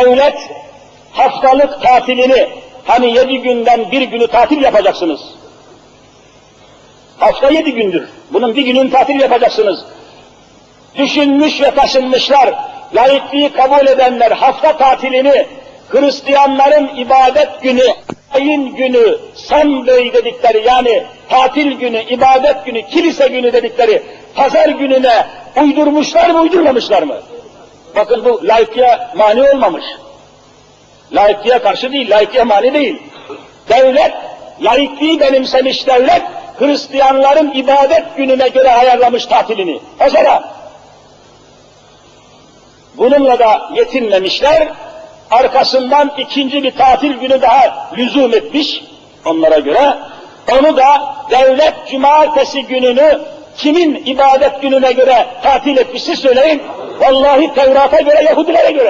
devlet haftalık tatilini hani yedi günden bir günü tatil yapacaksınız. Hafta yedi gündür. Bunun bir günün tatil yapacaksınız. Düşünmüş ve taşınmışlar, laikliği kabul edenler hafta tatilini Hristiyanların ibadet günü, ayın günü, Sunday dedikleri yani tatil günü, ibadet günü, kilise günü dedikleri pazar gününe uydurmuşlar mı, uydurmamışlar mı? Bakın bu laikliğe mani olmamış. Laikliğe karşı değil, laikliğe mani değil. Devlet, laikliği benimsemiş devlet, Hristiyanların ibadet gününe göre ayarlamış tatilini. Mesela bununla da yetinmemişler, arkasından ikinci bir tatil günü daha lüzum etmiş onlara göre. Onu da devlet cumartesi gününü kimin ibadet gününe göre tatil etmişse söyleyin. Vallahi Tevrat'a göre, Yahudilere göre.